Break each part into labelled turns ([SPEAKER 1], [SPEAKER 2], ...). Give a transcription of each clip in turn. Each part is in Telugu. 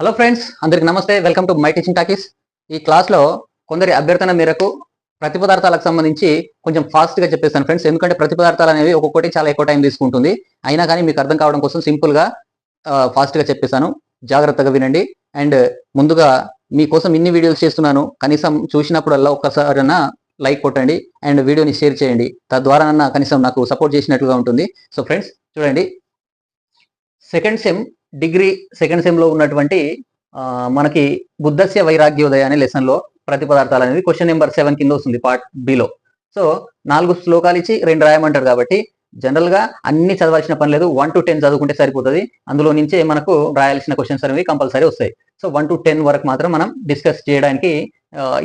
[SPEAKER 1] హలో ఫ్రెండ్స్ అందరికి namaste. Welcome to my teaching talkies ఈ క్లాస్లో కొందరి అభ్యర్థన మేరకు ప్రతి పదార్థాలకు సంబంధించి కొంచెం ఫాస్ట్గా చెప్పేస్తాను ఫ్రెండ్స్ ఎందుకంటే ప్రతి పదార్థాలు అనేవి ఒక్కొక్కటి చాలా ఎక్కువ టైం తీసుకుంటుంది. అయినా కానీ మీకు అర్థం కావడం కోసం సింపుల్గా ఫాస్ట్గా ఫాస్ట్గా చెప్పేస్తాను. జాగ్రత్తగా వినండి. అండ్ ముందుగా మీకోసం ఇన్ని వీడియోస్ చేస్తున్నాను. కనీసం చూసినప్పుడల్లా ఒక్కసారైనా లైక్ కొట్టండి. అండ్ వీడియోని షేర్ చేయండి. తద్వారా కనీసం నాకు సపోర్ట్ చేసినట్లుగా ఉంటుంది. సో ఫ్రెండ్స్ చూడండి. సెకండ్ సెమ్ డిగ్రీ సెకండ్ సెమ్లో ఉన్నటువంటి మనకి బుద్ధస్య వైరాగ్యోదయ అనే లెసన్లో ప్రతి పదార్థాలు అనేది క్వశ్చన్ నెంబర్ సెవెన్ కింద వస్తుంది పార్ట్ బిలో. సో నాలుగు శ్లోకాలు ఇచ్చి రెండు రాయమంటారు కాబట్టి జనరల్గా అన్ని చదవాల్సిన పని లేదు. వన్ టు టెన్ చదువుకుంటే సరిపోతుంది. అందులో నుంచే మనకు రాయాల్సిన క్వశ్చన్స్ అనేవి కంపల్సరీ వస్తాయి. సో వన్ టు టెన్ వరకు మాత్రం మనం డిస్కస్ చేయడానికి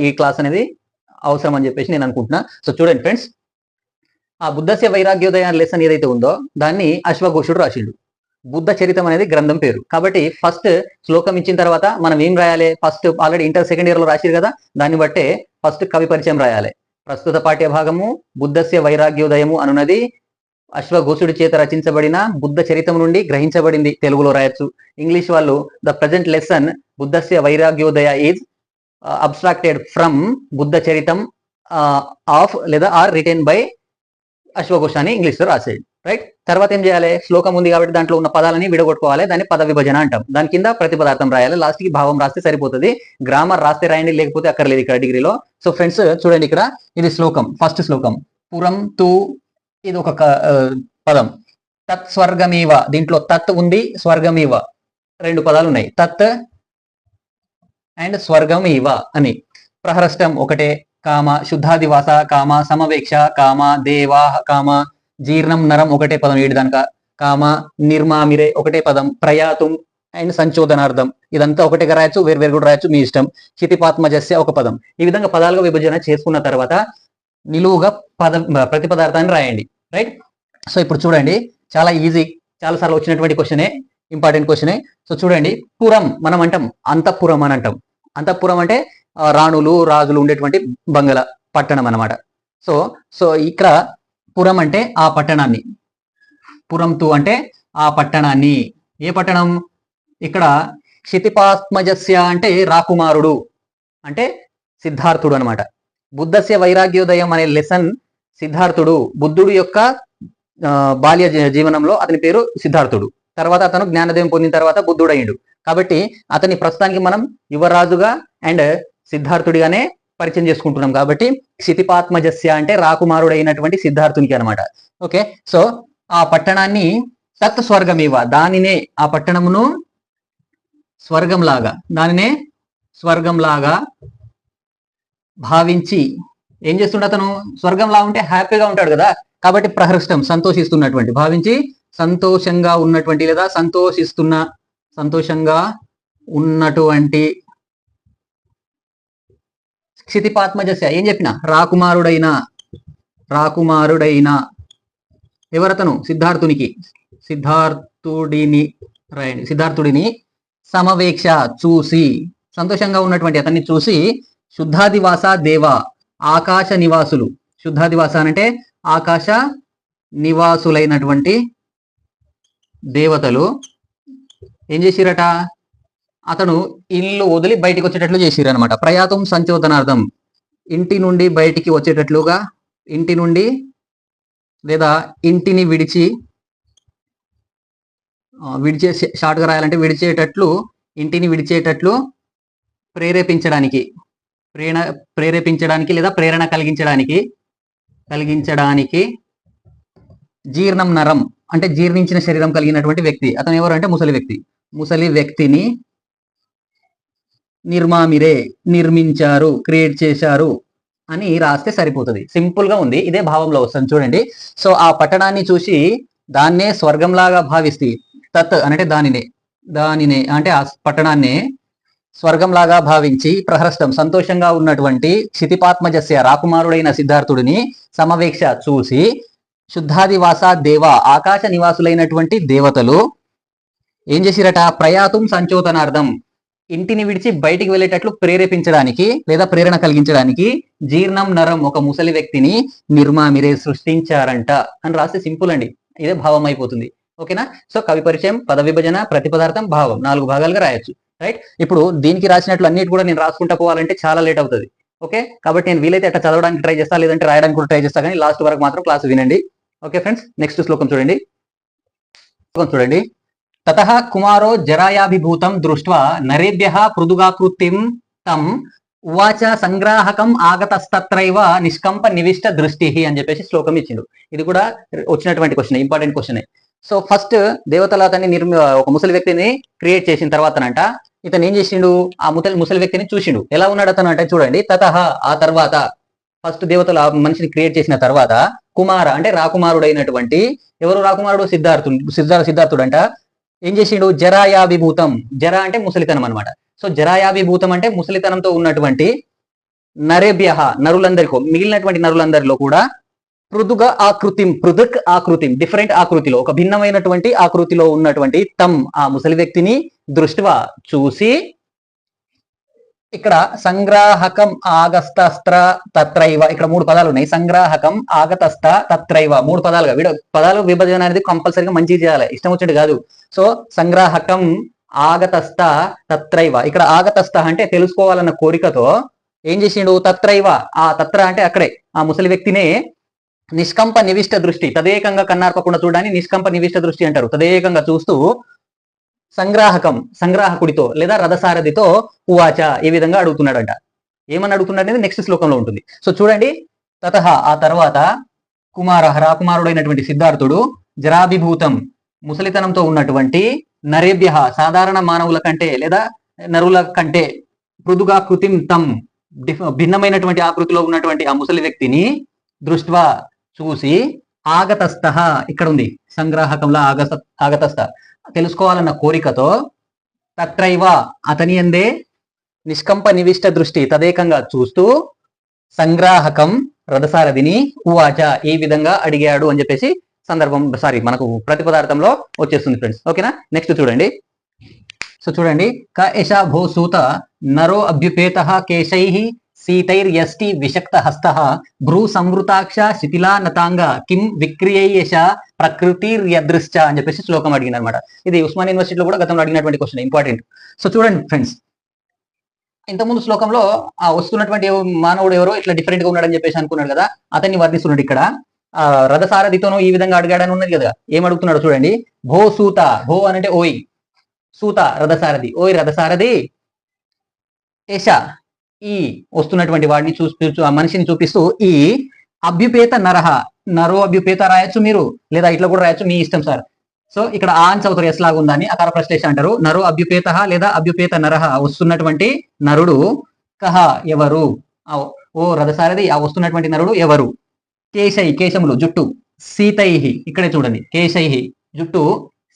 [SPEAKER 1] ఈ క్లాస్ అనేది అవసరం అని చెప్పేసి నేను అనుకుంటున్నా. సో చూడండి ఫ్రెండ్స్. ఆ బుద్ధస్య వైరాగ్యోదయ లెసన్ ఏదైతే ఉందో దాన్ని అశ్వఘోషుడు రాసిండు. బుద్ధ చరితం అనేది గ్రంథం పేరు. కాబట్టి ఫస్ట్ శ్లోకం ఇచ్చిన తర్వాత మనం ఏం రాయాలి? ఫస్ట్ ఆల్రెడీ ఇంటర్ సెకండ్ ఇయర్లో రాసిరు కదా? దాన్ని బట్టే ఫస్ట్ కవి పరిచయం రాయాలి. ప్రస్తుత పాఠ్య భాగము బుద్ధస్య వైరాగ్యోదయము అనున్నది అశ్వఘోషుడి చేత రచించబడిన బుద్ధ చరితం నుండి గ్రహించబడింది తెలుగులో రాయొచ్చు. ఇంగ్లీష్ వాళ్ళు ద ప్రజెంట్ లెసన్ బుద్ధస్య వైరాగ్యోదయ is abstracted from Buddhacharitam uh, of లేదా ఆర్ రిటైన్ బై అశ్వఘోష అని ఇంగ్లీష్లో రాసేది రైట్ తర్వాత ఏం చేయాలి? శ్లోకం ఉంది కాబట్టి దాంట్లో ఉన్న పదాలని విడగొట్టుకోవాలి. దాన్ని పద విభజన అంటాం. దాని కింద ప్రతి పదార్థం రాయాలి. లాస్ట్కి భావం రాస్తే సరిపోతుంది. గ్రామర్ రాస్తే రాయండి లేకపోతే అక్కర్లేదు ఇక్కడ డిగ్రీలో సో ఫ్రెండ్స్ చూడండి ఇక్కడ. ఇది శ్లోకం. ఫస్ట్ శ్లోకం. పురం తూ ఇది ఒక పదం. తత్ స్వర్గమీవ. దీంట్లో తత్ ఉంది స్వర్గమీవ. రెండు పదాలు ఉన్నాయి. తత్ అండ్ స్వర్గమీవ అని. ప్రహరష్టం ఒకటే. కామ శుద్ధాదివాస కామ సమవేక్ష కామ దేవా కామ జీర్ణం నరం ఒకటే పదం ఏడు దానిక కామ నిర్మామిరే ఒకటే పదం ప్రయాతుం అండ్ సంచోదనార్థం. ఇదంతా ఒకటిగా రాయొచ్చు వేరు వేరు కూడా రాయొచ్చు మీ ఇష్టం. క్షితిపాత్మజస్య ఒక పదం. ఈ విధంగా పదాలుగా విభజన చేసుకున్న తర్వాత నిలువుగా పద ప్రతి పదార్థాన్ని రాయండి. రైట్? సో ఇప్పుడు చూడండి. చాలా ఈజీ చాలా సార్లు వచ్చినటువంటి క్వశ్చనే ఇంపార్టెంట్ క్వశ్చనే. సో చూడండి. పురం మనం అంటాం అంతఃపురం అని అంటాం. అంతఃపురం అంటే రాణులు రాజులు ఉండేటువంటి బంగళ పట్టణం అనమాట సో సో ఇక్కడ పురం అంటే ఆ పట్టణాన్ని. పురం తు అంటే ఆ పట్టణాన్ని. ఏ పట్టణం? ఇక్కడ క్షితిపాత్మజస్య అంటే రాకుమారుడు. అంటే సిద్ధార్థుడు అన్నమాట. బుద్ధస్య వైరాగ్యోదయం అనే లెసన్ సిద్ధార్థుడు. బుద్ధుడు యొక్క బాల్య జీవనంలో అతని పేరు సిద్ధార్థుడు. తర్వాత అతను జ్ఞానోదయం పొందిన తర్వాత బుద్ధుడు కాబట్టి అతని ప్రస్తుతానికి మనం యువరాజుగా అండ్ సిద్ధార్థుడిగానే పరిచయం చేసుకుంటున్నాం కాబట్టి క్షితిపాత్మజస్య అంటే రాకుమారుడైనటువంటి సిద్ధార్థునికి అనమాట ఓకే? సో ఆ పట్టణాన్ని సత్ స్వర్గమివ దానినే ఆ పట్టణమును స్వర్గంలాగా దానినే స్వర్గంలాగా భావించి ఏం చేస్తుండే అతను? స్వర్గంలా ఉంటే హ్యాపీగా ఉంటాడు కదా? కాబట్టి ప్రహృష్టం సంతోషిస్తున్నటువంటి భావించి సంతోషంగా ఉన్నటువంటి లేదా సంతోషిస్తున్న సంతోషంగా ఉన్నటువంటి క్షితిపాత్మజస్య. ఏం చెప్పిన? రాకుమారుడైన రాకుమారుడైన ఎవరతను? సిద్ధార్థునికి. సిద్ధార్థుడిని రాయండి సిద్ధార్థుడిని సమవేక్ష చూసి సంతోషంగా ఉన్నటువంటి అతన్ని చూసి శుద్ధాదివాస దేవ ఆకాశ నివాసులు. శుద్ధాదివాస అంటే ఆకాశ నివాసులైనటువంటి దేవతలు ఏం చేసిరట? అతను ఇల్లు వదిలి బయటికి వచ్చేటట్లు చేసిరు అనమాట ప్రయాతం సంచోదనార్థం. ఇంటి నుండి బయటికి వచ్చేటట్లుగా ఇంటి నుండి లేదా ఇంటిని విడిచి విడిచే షార్ట్గా రాయాలంటే విడిచేటట్లు ఇంటిని విడిచేటట్లు ప్రేరేపించడానికి ప్రేరణ ప్రేరేపించడానికి లేదా ప్రేరణ కలిగించడానికి కలిగించడానికి జీర్ణం నరం అంటే జీర్ణించిన శరీరం కలిగినటువంటి వ్యక్తి. అతను ఎవరు అంటే ముసలి వ్యక్తి. ముసలి వ్యక్తిని నిర్మామిరే నిర్మించారు క్రియేట్ చేశారు అని రాస్తే సరిపోతుంది. సింపుల్గా ఉంది ఇదే భావంలో వస్తుంది. చూడండి సో ఆ పట్టణాన్ని చూసి దాన్నే స్వర్గంలాగా భావిస్తే తత్ అంటే దానినే దానినే అంటే ఆ పట్టణాన్ని స్వర్గంలాగా భావించి ప్రహరష్టం సంతోషంగా ఉన్నటువంటి క్షితిపాత్మజస్య రాకుమారుడైన సిద్ధార్థుడిని సమవేక్ష చూసి శుద్ధాదివాస దేవ ఆకాశ నివాసులైనటువంటి దేవతలు ఏం చేసిరట? ప్రయాతుం సంచోతనార్థం ఇంటిని విడిచి బయటికి వెళ్ళేటట్లు ప్రేరేపించడానికి లేదా ప్రేరణ కలిగించడానికి జీర్ణం నరం ఒక ముసలి వ్యక్తిని నిర్మామిరే సృష్టించారంట అని రాస్తే సింపుల్ అండి. ఇదే భావం అయిపోతుంది. ఓకేనా? సో కవి పరిచయం పద విభజన ప్రతిపదార్థం భావం నాలుగు భాగాలుగా రాయొచ్చు. రైట్? ఇప్పుడు దీనికి రాసినట్లు అన్నిటి కూడా నేను రాసుకుంటా పోవాలంటే చాలా లేట్ అవుతుంది. ఓకే? కాబట్టి నేను వీలైతే అట్లా చదవడానికి ట్రై చేస్తా లేదంటే రాయడానికి కూడా ట్రై చేస్తా కానీ లాస్ట్ వరకు మాత్రం క్లాస్ వినండి. ఓకే ఫ్రెండ్స్ నెక్స్ట్ శ్లోకం చూడండి. శ్లోకం చూడండి. తత కుమారో జరాయాభిభూతం దృష్ట్వా నరేభ్య పృదుగాకృతిం తం ఉవాచ సంగ్రాహకం ఆగతస్తత్రైవ నిష్కంప నివిష్ట దృష్టి అని చెప్పేసి శ్లోకం ఇచ్చిండు. ఇది కూడా వచ్చినటువంటి question important question so first దేవతల అతన్ని నిర్మి ఒక ముసలి వ్యక్తిని క్రియేట్ చేసిన తర్వాతనంట ఇతను ఏం చేసిండు? ఆ ముసలి ముసలి వ్యక్తిని చూసిండు. ఎలా ఉన్నాడు అతను అంటే చూడండి తత ఆ తర్వాత ఫస్ట్ దేవతల ఆ మనిషిని క్రియేట్ చేసిన తర్వాత కుమార అంటే రాకుమారుడైనటువంటి ఎవరు రాకుమారుడు? సిద్ధార్థుడు సిద్ధార్థ సిద్ధార్థుడు అంట ఏం చేసిండు? జరాయాభిభూతం. జర అంటే ముసలితనం అన్నమాట. సో జరాయాభిభూతం అంటే ముసలితనంతో ఉన్నటువంటి నరేభ్య నరులందరికో మిగిలినటువంటి నరులందరిలో కూడా పృదుగ ఆకృతి పృథక్ ఆకృతి డిఫరెంట్ ఆకృతిలో ఒక భిన్నమైనటువంటి ఆకృతిలో ఉన్నటువంటి తమ్ ఆ ముసలి వ్యక్తిని దృష్టివా చూసి ఇక్కడ సంగ్రాహకం ఆగస్తస్త్ర తత్రైవ ఇక్కడ మూడు పదాలు ఉన్నాయి. సంగ్రాహకం ఆగతస్త తత్రైవ మూడు పదాలుగా. వీడు పదాలు విభజన అనేది కంపల్సరీగా మంచిది చేయాలి. ఇష్టం వచ్చినట్టు కాదు. సో సంగ్రాహకం ఆగతస్త తత్రైవ. ఇక్కడ ఆగతస్త అంటే తెలుసుకోవాలన్న కోరికతో ఏం చేసిండు? తత్రైవ. ఆ తత్ర అంటే అక్కడే. ఆ ముసలి వ్యక్తినే నిష్కంప నివిష్ట దృష్టి తదేకంగా కన్నార్పకుండా చూడడానికి నిష్కంప నివిష్ట దృష్టి అంటారు. తదేకంగా చూస్తూ సంగ్రాహకం సంగ్రాహకుడితో లేదా రథసారథితో ఉవాచ ఈ విధంగా అడుగుతున్నాడంట? ఏమని అడుగుతున్నాడు అనేది నెక్స్ట్ శ్లోకంలో ఉంటుంది. సో చూడండి. తత ఆ తర్వాత కుమార హరాకుమారుడైనటువంటి సిద్ధార్థుడు జరాభిభూతం ముసలితనంతో ఉన్నటువంటి నరేభ్య సాధారణ మానవుల కంటే లేదా నరుల కంటే మృదుగా కృతిం తం భిన్నమైనటువంటి ఆకృతిలో ఉన్నటువంటి ఆ ముసలి వ్యక్తిని దృష్ట్వా చూసి ఆగతస్థ ఇక్కడ ఉంది సంగ్రాహకంలో ఆగత ఆగతస్థ. తెలుసుకోవాలన్న కోరికతో తత్రైవ అతని అందే నిష్కంప నివిష్ట దృష్టి తదేకంగా చూస్తూ సంగ్రాహకం రథసారథిని ఉవాచ ఈ విధంగా అడిగాడు అని చెప్పేసి సందర్భం సారీ మనకు ప్రతి పదార్థంలో వచ్చేస్తుంది ఫ్రెండ్స్ ఓకేనా నెక్స్ట్ చూడండి. సో చూడండి. క యశ భో సూత నరో అభ్యుపేత కేశై సీతైర్యష్టి విషక్త హస్త భ్రూ సంవృతాక్ష శిథిలా నతాంగ కిం విక్రియేష ప్రకృతిర్యదృశ్చ అని చెప్పేసి శ్లోకం అడిగింది అనమాట ఇది ఉస్మాన్ యూనివర్సిటీలో కూడా గతంలో అడిగినటువంటి క్వశ్చన్ ఇంపార్టెంట్ సో చూడండి ఫ్రెండ్స్ ఇంతకుముందు శ్లోకంలో ఆ వస్తున్నటువంటి మానవుడు ఎవరో ఇట్లా డిఫరెంట్గా ఉన్నాడని చెప్పేసి అనుకున్నాడు కదా అతన్ని వర్ణిస్తున్నాడు ఇక్కడ. ఆ రథసారథితోనూ ఈ విధంగా అడిగాడని ఉన్నది కదా ఏం అడుగుతున్నాడు చూడండి. భో సూత భో అనంటే ఓయ్. సూత రథసారథి. ఓయ్ రథసారథి. ఏష. ఈ వస్తున్నటువంటి వాడిని చూసి ఆ మనిషిని చూపిస్తూ ఈ అభ్యుపేత నరహ నరో అభ్యుపేత రాయొచ్చు మీరు లేదా ఇట్లా కూడా రాయొచ్చు మీ ఇష్టం సార్. సో ఇక్కడ ఆన్ చదువుతారు ఎస్ లాగా ఉందని అకార ప్రశ్లేష అంటారు. నరో అభ్యుపేత లేదా అభ్యుపేత నరహ వస్తున్నటువంటి నరుడు కహ ఎవరు? ఓ రథసారథి ఆ వస్తున్నటువంటి నరుడు ఎవరు? కేశై కేశములు జుట్టు సీతై. ఇక్కడే చూడండి కేశై జుట్టు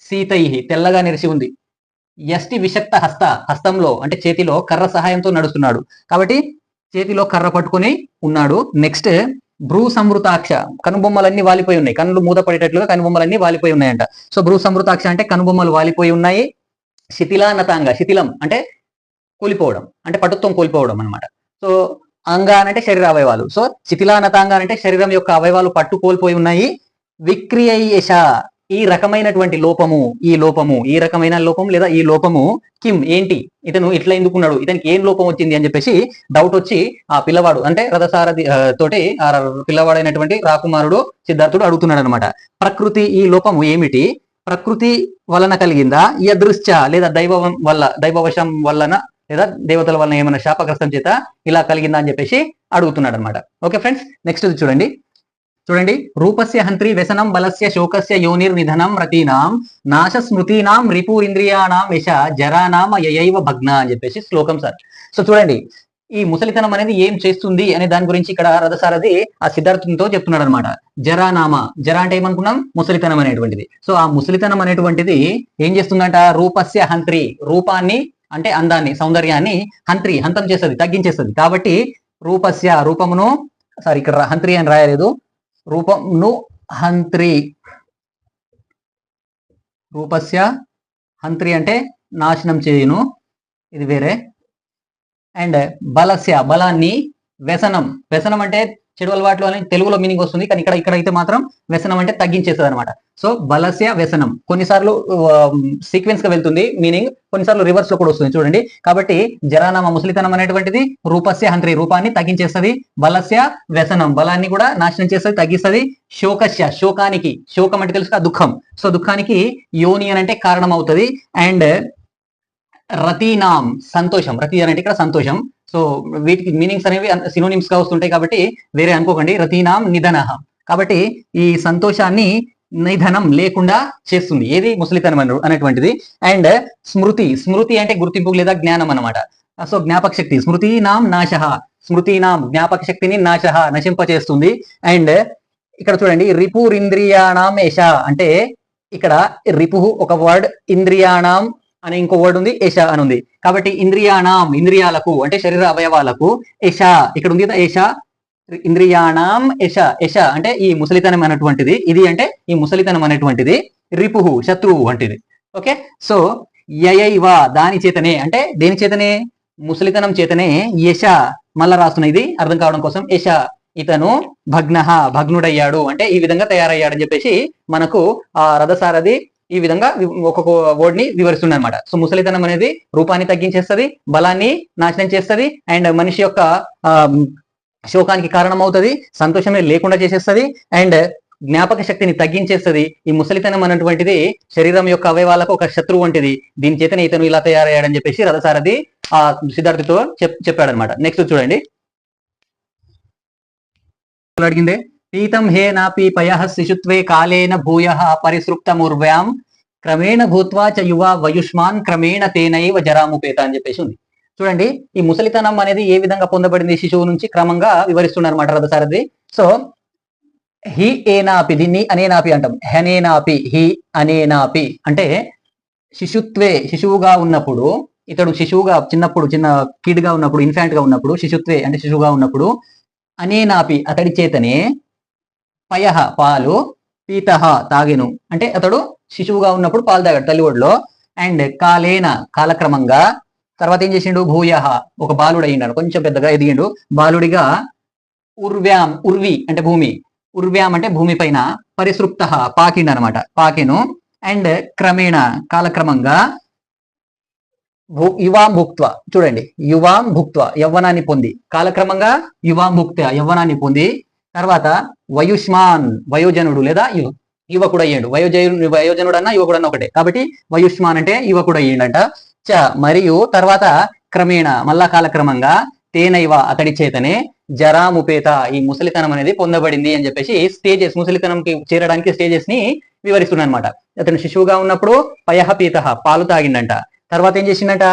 [SPEAKER 1] సీతైహి తెల్లగా నెరిసి ఉంది. ఎస్టి విషక్త హస్త హస్తంలో అంటే చేతిలో కర్ర సహాయంతో నడుస్తున్నాడు. కాబట్టి చేతిలో కర్ర పట్టుకొని ఉన్నాడు. నెక్స్ట్ భ్రూ సమృతాక్ష కనుబొమ్మలన్నీ వాలిపోయి ఉన్నాయి. కన్నులు మూతపడేటట్లుగా కనుబొమ్మలన్నీ వాలిపోయి ఉన్నాయంట. సో భ్రూ సమృతాక్ష అంటే కనుబొమ్మలు వాలిపోయి ఉన్నాయి. శిథిలానతాంగ శిథిలం అంటే కూలిపోవడం అంటే పటుత్వం కోల్పోవడం అనమాట సో అంగ అంటే శరీర అవయవాలు. సో శిథిలానతాంగ అంటే శరీరం యొక్క అవయవాలు పట్టు కోల్పోయి ఉన్నాయి. విక్రియయేష ఈ రకమైనటువంటి లోపము ఈ లోపము ఈ రకమైన లోపం లేదా ఈ లోపము కిమ్ ఏంటి? ఇతను ఇట్లా ఎందుకున్నాడు? ఇతనికి ఏం లోపం వచ్చింది అని చెప్పేసి డౌట్ వచ్చి ఆ పిల్లవాడు అంటే రథసారథి తోటి ఆ పిల్లవాడైనటువంటి రాకుమారుడు సిద్ధార్థుడు అడుగుతున్నాడు అనమాట ప్రకృతి ఈ లోపము ఏమిటి? ప్రకృతి వలన కలిగిందా? యదృశ్చ లేదా దైవం వల్ల దైవవశం వలన లేదా దేవతల వలన ఏమైనా శాపగ్రస్తం చేత ఇలా కలిగిందా అని చెప్పేసి అడుగుతున్నాడు అనమాట ఓకే ఫ్రెండ్స్ నెక్స్ట్ చూడండి. చూడండి. రూపస్య హంత్రి వ్యసనం బలస్య శోకస్య యోనిర్ నిధనం రతీనాం నాశ స్మృతీనాం రిపూరింద్రియాణం యశ జరానామ యయైవ భగ్న అని చెప్పేసి శ్లోకం సార్. సో చూడండి ఈ ముసలితనం అనేది ఏం చేస్తుంది అనే దాని గురించి ఇక్కడ రథసారథి ఆ సిద్ధార్థంతో చెప్తున్నాడు అనమాట జరానామ జరా అంటే ఏమనుకున్నాం? ముసలితనం అనేటువంటిది. సో ఆ ముసలితనం అనేటువంటిది ఏం చేస్తుందంట? రూపస్య హంత్రి రూపాన్ని అంటే అందాన్ని సౌందర్యాన్ని హంత్రి హంతం చేస్తుంది తగ్గించేస్తుంది. కాబట్టి రూపస్య రూపమును సారీ ఇక్కడ హంత్రి అని రాయలేదు రూపంను హంత్రి. రూపస్య హంత్రి అంటే నాశనం చేయును. ఇది వేరే. అండ్ బలస్య బలాన్ని వ్యసనం. వ్యసనం అంటే చెడు అలవాట్లు అని తెలుగులో మీనింగ్ వస్తుంది. కానీ ఇక్కడ ఇక్కడైతే మాత్రం వ్యసనం అంటే తగ్గించేస్తుంది అనమాట సో బలస్య వ్యసనం. కొన్నిసార్లు సీక్వెన్స్గా వెళ్తుంది మీనింగ్ కొన్నిసార్లు రివర్స్లో కూడా వస్తుంది. చూడండి. కాబట్టి జరానామ ముసలితనం అనేటువంటిది రూపస్య హంత్రి రూపాన్ని తగ్గించేస్తుంది. బలస్య వ్యసనం. బలాన్ని కూడా నాశనం చేస్తుంది తగ్గిస్తుంది. శోకస్య శోకానికి. శోకం అంటే తెలుసు దుఃఖం. సో దుఃఖానికి యోని అని అంటే కారణం అవుతుంది అండ్ రతీనాం సంతోషం. రతి అనేది అంటే ఇక్కడ సంతోషం. సో వీటికి మీనింగ్స్ అనేవి సినోనిమ్స్గా వస్తుంటాయి కాబట్టి వేరే అనుకోకండి. రతీనాం నిధన. కాబట్టి ఈ సంతోషాన్ని నిధనం లేకుండా చేస్తుంది. ఏది? ముసలితనం అనేటువంటిది. అండ్ స్మృతి. స్మృతి అంటే గుర్తింపు లేదా జ్ఞానం అన్నమాట. సో జ్ఞాపక శక్తి. స్మృతి నాం నాశ. స్మృతి నాం జ్ఞాపక శక్తిని నాశ నశింపచేస్తుంది. అండ్ ఇక్కడ చూడండి. రిపురింద్రియాణం యశ అంటే ఇక్కడ రిపు ఒక వర్డ్. ఇంద్రియాణం అనే ఇంకో వర్డ్ ఉంది యశ అని ఉంది. కాబట్టి ఇంద్రియాణం ఇంద్రియాలకు అంటే శరీర అవయవాలకు యష ఇక్కడ ఉంది కదా యశ ఇంద్రియాణం యశ యశ అంటే ఈ ముసలితనం అనేటువంటిది. ఇది అంటే ఈ ముసలితనం అనేటువంటిది. రిపుహు శత్రువు వంటిది. ఓకే? సో యయైవ దాని చేతనే అంటే దేని చేతనే? ముసలితనం చేతనే యశ మళ్ళా రాస్తున్న ఇది అర్థం కావడం కోసం. యశ ఇతను భగ్న భగ్నుడయ్యాడు అంటే ఈ విధంగా తయారయ్యాడని చెప్పేసి మనకు ఆ రథసారథి ఈ విధంగా ఒక్కొక్క వర్డ్ని వివరిస్తుంది అనమాట సో ముసలితనం అనేది రూపాన్ని తగ్గించేస్తది బలాన్ని నాశనం చేస్తుంది అండ్ మనిషి యొక్క ఆ, శోకానికి కారణం అవుతుంది సంతోషమే లేకుండా చేసేస్తుంది అండ్ జ్ఞాపక శక్తిని తగ్గించేస్తది. ఈ ముసలితనం అనేటువంటిది శరీరం యొక్క అవయవాలకు ఒక శత్రువు వంటిది. దీని చేతనే ఇతను ఇలా తయారయ్యాడని చెప్పేసి రథసారథి ఆ సిద్ధార్థితో చెప్ చెప్పాడనమాట నెక్స్ట్ చూడండి. అడిగిందే? పీతం హే నాపి పయ శిశుత్వే కాలేన భూయ పరిసృప్తముర్వ్యాం. క్రమేణ భూత్వా చ యువ వయుష్మాన్ క్రమేణ తేనైవ జరాముపేత అని చెప్పేసి ఉంది. చూడండి ఈ ముసలితనం అనేది ఏ విధంగా పొందబడింది శిశువు నుంచి? క్రమంగా వివరిస్తున్నారు మాట రథసారథి. సో హి ఏనాపి దీన్ని అనేనాపి అంటాం. హనేనాపి హి అనేనాపి అంటే శిశుత్వే శిశువుగా ఉన్నప్పుడు ఇతడు శిశువుగా చిన్నప్పుడు చిన్న kid ఉన్నప్పుడు ఇన్ఫాంట్గా ఉన్నప్పుడు శిశుత్వే అంటే శిశువుగా ఉన్నప్పుడు అనేనాపి అతడి చేతనే పయహ పాలు పీతహ తాగెను. అంటే అతడు శిశువుగా ఉన్నప్పుడు పాలు తాగాడు తల్లిఒడిలో అండ్ కాలేన కాలక్రమంగా తర్వాత ఏం చేసిండు? భూయహ ఒక బాలుడు అయ్యిండు కొంచెం పెద్దగా ఎదిగిండు. బాలుడిగా ఉర్వ్యాం ఉర్వి అంటే భూమి. ఉర్వ్యాం అంటే భూమి పైన పరిసృప్త పాకిండు అనమాట పాకెను అండ్ క్రమేణ కాలక్రమంగా భూ యువాం భుక్త్వ చూడండి. యువాం భుక్త్వ యవ్వనాన్ని పొంది. కాలక్రమంగా యువాం భుక్త యవ్వనాన్ని పొంది తర్వాత వయుష్మాన్ వయోజనుడు లేదా యువ యువకుడు అయ్యాడు వయోజను వయోజనుడు అన్న యువకుడు అన్న ఒకటే. కాబట్టి వయుష్మాన్ అంటే యువకుడు అయ్యిండంట చ మరియు తర్వాత క్రమేణ మళ్ళా కాలక్రమంగా తేనైవ అతడి చేతనే జరాముపేత ఈ ముసలితనం అనేది పొందబడింది అని చెప్పేసి స్టేజెస్ ముసలితనంకి చేరడానికి స్టేజెస్ని వివరిస్తున్నాడు అనమాట అతను శిశువుగా ఉన్నప్పుడు పయహపీత పాలు తాగిండంట. తర్వాత ఏం చేసిండట?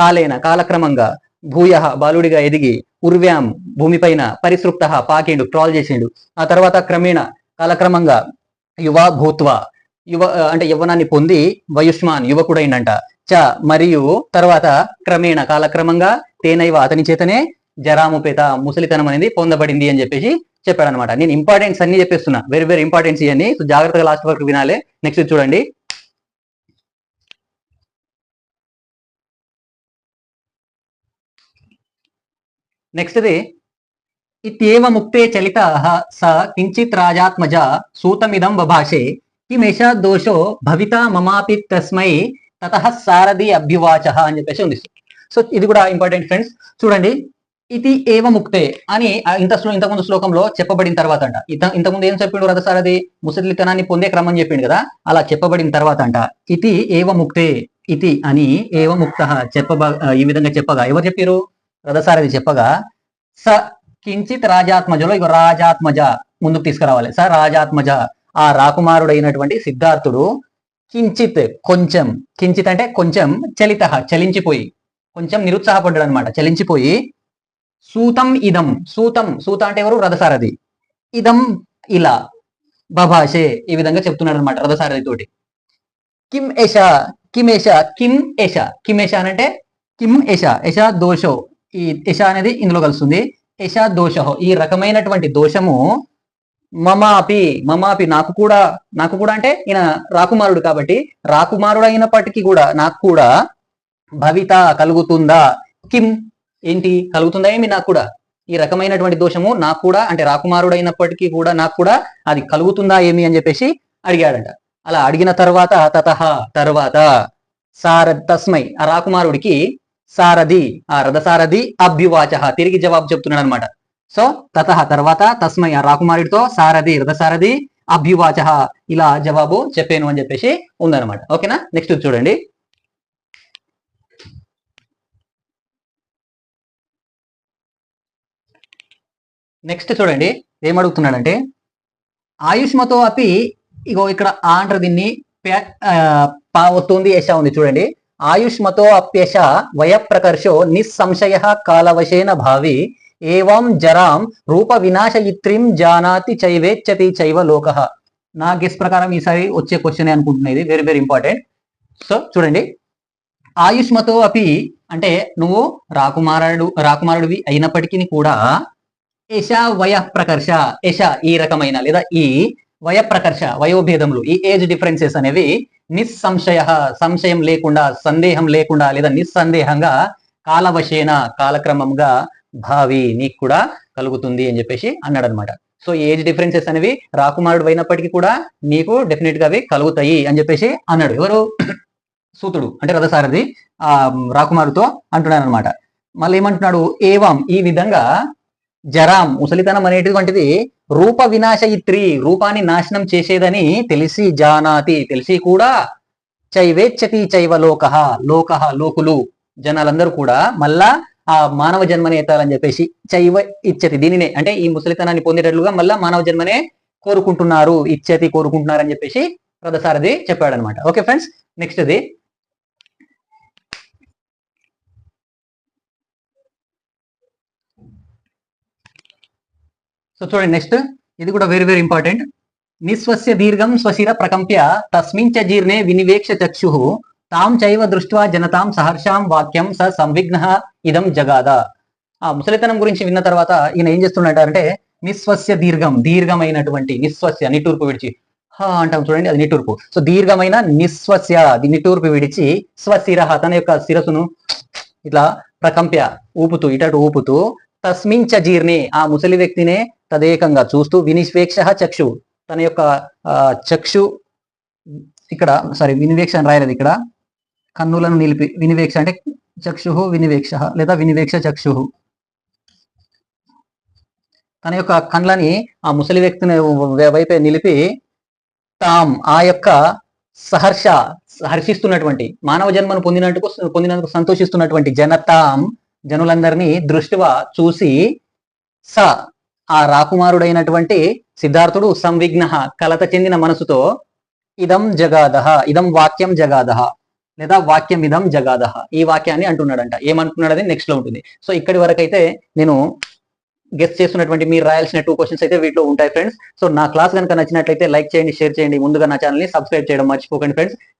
[SPEAKER 1] కాలేన కాలక్రమంగా భూయ బాలుడిగా ఎదిగి ఉర్వ్యాం భూమిపైన పరిసృప్త పాకిండు ట్రాల్ చేసిండు. ఆ తర్వాత క్రమేణ కాలక్రమంగా యువ భూత్వ యువ అంటే యవ్వనాన్ని పొంది వయుష్మాన్ యువకుడైండంట. చ మరియు తర్వాత క్రమేణ కాలక్రమంగా తేనైవ అతని చేతనే జరాముపేత ముసలితనం అనేది పొందబడింది అని చెప్పేసి చెప్పాడనమాట నేను ఇంపార్టెన్స్ అన్ని చెప్పేస్తున్నా. వెరీ వెరీ ఇంపార్టెన్స్ ఇవన్నీ సో జాగ్రత్తగా లాస్ట్ వరకు వినాలి. నెక్స్ట్ చూడండి. నెక్స్ట్ది ఇత్యేవ ముక్తే చలిత స కించిత్ రాజాత్మజ సూతమిదం బభాషే కిమేష దోషో భవిత మమాపి తస్మై తత సారథి అభ్యువాచ అని చెప్పేసి ఉంది. సో ఇది కూడా ఇంపార్టెంట్ ఫ్రెండ్స్ చూడండి ఇది ఏవ ముక్తే అని ఇంత శ్లో ఇంతకుముందు శ్లోకంలో చెప్పబడిన తర్వాత అంట. ఇంత ఇంతకుముందు ఏం చెప్పిండు రథసారథి ముసలితనాన్ని పొందే క్రమం చెప్పిండు కదా అలా చెప్పబడిన తర్వాత అంట. ఇది ఏవ ముక్తే ఇది అని ఏవ ముక్త చెప్పబ ఈ విధంగా చెప్పగా. ఎవరు చెప్పారు? రథసారథి చెప్పగా స కించిత్ రాజాత్మజలో ఇక రాజాత్మజ ముందుకు తీసుకురావాలి. స రాజాత్మజ. ఆ రాకుమారుడైనటువంటి సిద్ధార్థుడు కించిత్ కొంచెం కించిత్ అంటే కొంచెం చలిత చలించిపోయి కొంచెం నిరుత్సాహపడ్డాడు అనమాట చలించిపోయి సూతం ఇదం సూతం సూత అంటే ఎవరు? రథసారథి. ఇదం ఇలా బభాషే ఈ విధంగా చెప్తున్నాడు అనమాట రథసారథి తోటి కిమ్ ఎష కిమ్ ఎష కిమ్ ఎష కిమ్ ఎష అంటే కిమ్ ఎష ఎష దోషో. ఈ యశ అనేది ఇందులో కలుస్తుంది. యశ దోష. ఈ రకమైనటువంటి దోషము మమాపి మమాపి నాకు కూడా నాకు కూడా అంటే ఈయన రాకుమారుడు కాబట్టి రాకుమారుడు అయినప్పటికీ కూడా నాకు కూడా భవిత కలుగుతుందా? కిం ఏంటి? కలుగుతుందా ఏమి? నాకు కూడా. ఈ రకమైనటువంటి దోషము నాకు కూడా అంటే రాకుమారుడైనప్పటికీ కూడా నాకు కూడా అది కలుగుతుందా ఏమి అని చెప్పేసి అడిగాడంట. అలా అడిగిన తర్వాత తతహ తర్వాత సార తస్మై ఆ రాకుమారుడికి సారథి. ఆ రథసారథి అభ్యువాచ. తిరిగి జవాబు చెప్తున్నాడు అనమాట సో తత తర్వాత తస్మై ఆ రాకుమారుడితో సారథి రథసారథి అభ్యువాచ. ఇలా జవాబు చెప్పాను అని చెప్పేసి ఉందన్నమాట. ఓకేనా? నెక్స్ట్ చూడండి. నెక్స్ట్ చూడండి. ఏమడుగుతున్నాడంటే ఆయుష్మతో అపి ఇగో ఇక్కడ ఆ అంటారు దీన్ని ప్యా- ఆ, పా ఒత్తుంది యశ ఉంది చూడండి. ఆయుష్మతో అప్యశ వయప్రకర్షో నిస్సంశయ కాలవశేన భావి ఏవం జరాం రూప వినాశయిత్రిం జానాతి చైవేచ్చతి చైవ లోక. నా గెస్ ప్రకారం ఈసారి వచ్చే క్వశ్చన్ అనుకుంటున్నా ఇది. వెరీ వెరీ ఇంపార్టెంట్ సో చూడండి. ఆయుష్మతో అపి అంటే నువ్వు రాకుమారుడు రాకుమారుడివి అయినప్పటికీ కూడా యశ వయ ప్రకర్ష యశ ఈ రకమైన లేదా ఈ వయ ప్రకర్ష వయోభేదములు ఈ ఏజ్ డిఫరెన్సెస్ అనేవి నిస్సంశయ సంశయం లేకుండా సందేహం లేకుండా లేదా నిస్సందేహంగా కాలవశేన కాలక్రమంగా భావి నీకు కూడా కలుగుతుంది అని చెప్పేసి అన్నాడు అనమాట సో ఏజ్ డిఫరెన్సెస్ అనేవి రాకుమారుడు అయినప్పటికీ కూడా నీకు డెఫినెట్గా అవి కలుగుతాయి అని చెప్పేసి అన్నాడు. ఎవరు? సూతుడు అంటే రథసారథి ఆ రాకుమారుతో అంటున్నాడు అనమాట మళ్ళీ ఏమంటున్నాడు? ఏవం ఈ విధంగా జరాం ముసలితనం అనేటువంటిది రూప వినాశయిత్రి రూపాన్ని నాశనం చేసేదని తెలిసి జానాతి. తెలిసి కూడా చైవేచ్చతి చైవ లోక లోక లోకులు. జనాలందరూ కూడా మళ్ళా ఆ మానవ జన్మనే ఎత్తాలని చెప్పేసి చైవ ఇచ్చతి దీనినే అంటే ఈ ముసలితనాన్ని పొందేటట్లుగా మళ్ళా మానవ జన్మనే కోరుకుంటున్నారు ఇచ్చతి కోరుకుంటున్నారు అని చెప్పేసి రథసారథి చెప్పాడనమాట ఓకే ఫ్రెండ్స్ నెక్స్ట్ సో చూడండి నెక్స్ట్ ఇది కూడా వెరీ వెరీ ఇంపార్టెంట్ నిస్వస్య దీర్ఘం స్వశిర ప్రకంప్య తస్మించ జీర్ణే వినివేక్ష చక్షు. తాం చైవ దృష్ట్వా జనతాం సహర్షాం వాక్యం స సంవిఘ్న ఇదం జగాద. ఆ ముసలితనం గురించి విన్న తర్వాత ఈయన ఏం చేస్తున్నాడంటే నిస్వస్య దీర్ఘం దీర్ఘమైనటువంటి నిస్వస్య నిటూర్పు విడిచి. హా అంటాం చూడండి అది నిటూర్పు సో దీర్ఘమైన నిస్వస్య నిటూర్పు విడిచి స్వశిర తన యొక్క శిరసును ఇట్లా ప్రకంప్య ఊపుతూ ఇటటు ఊపుతూ తస్మించ జీర్ణి. ఆ ముసలి వ్యక్తినే తదేకంగా చూస్తూ వినివేక్ష చక్షు. తన యొక్క చక్షు ఇక్కడ సారీ వినివేక్ష అని రాయలేదు ఇక్కడ. కన్నులను నిలిపి వినివేక్ష అంటే చక్షు వినివేక్ష లేదా వినివేక్ష చక్షు తన యొక్క కండ్లని ఆ ముసలి వ్యక్తిని వైపే నిలిపి తాం ఆ యొక్క సహర్ష హర్షిస్తున్నటువంటి మానవ జన్మను పొందినట్టుకు పొందినందుకు సంతోషిస్తున్నటువంటి జనతాం జనులందరినీ దృష్టివా చూసి స ఆ రాకుమారుడైనటువంటి సిద్ధార్థుడు సంవిఘ్న కలత చెందిన మనసుతో ఇదం జగాదహ ఇదం వాక్యం జగాదహ లేదా వాక్యం ఇదం జగాదహ ఈ వాక్యాన్ని అంటున్నాడంట. ఏమంటున్నాడని నెక్స్ట్లో ఉంటుంది. సో ఇక్కడి వరకైతే నేను గెస్ట్ చేస్తున్నటువంటి మీరు రాయాల్సిన టూ క్వశ్చన్స్ అయితే వీటిలో ఉంటాయి ఫ్రెండ్స్. సో నా క్లాస్ కనుక నచ్చినట్లయితే లైక్ చేయండి షేర్ చేయండి. ముందుగా నా ఛానల్ని సబ్స్క్రైబ్ చేయడం మర్చిపోకండి ఫ్రెండ్స్.